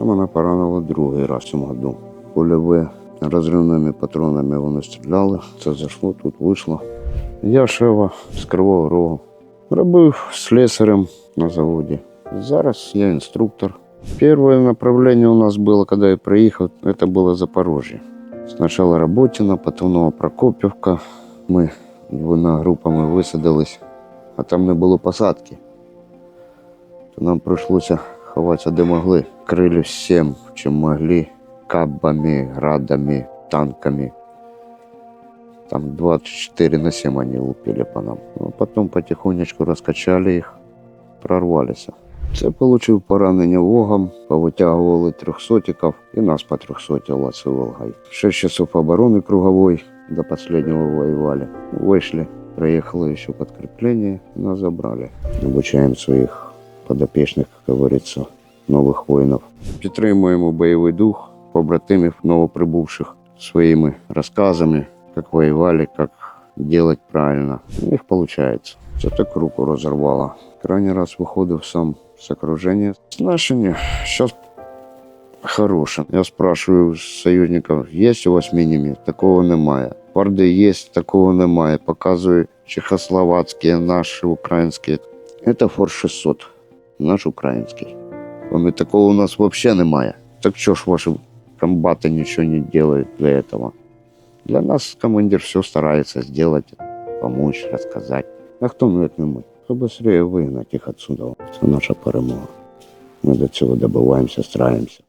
Це мене поранило другий раз в цьому году. Польове розривними патронами вони стріляли. Це зайшло, тут вийшло. Я Шева з Кривого Рогу. Робив слесарем на заводі. Зараз я инструктор. Первое направление у нас было, когда я приехал, это было Запорожье. Сначала Работина, потом Новопрокопівка. Ми двома групами висадились, а там не було посадки. То нам прийшлося ховатися де могли. Крили всім, чим могли. Кабами, градами, танками. Там 24 на 7 они лупили по нам. Ну, потом потихонечку раскачали их, прорвались. Це получив поранення вогом, повитягували трьохсотиків і нас по трьохсотіло з Волгой. Шесть часов обороны круговой до последнего воевали. Вышли, проехало еще подкрепление, нас забрали. Обучаем своих подопечных, как говорится, новых воинов. Підтримуємо бойовий дух побратимів новоприбувших своїми розказами, як воювали, як делать правильно. У них виходить. Це так руку розорвало. Крайній раз виходив сам з окруження. Сношення зараз хороше. Я спрашиваю союзників, є у вас мінімі? Такого немає. Форди є, такого немає. Показую чехословацькі, наші, українські. Це Форд 600, наш український. Вони такого у нас взагалі немає. Так що ж ваші комбаты ничего не делают для этого? Для нас командир все старается сделать, помочь, рассказать. А хто ми, як не ми? Побыстрее вигнати їх отсюда. Це наша перемога. Ми до цього добиваємося, стараємося.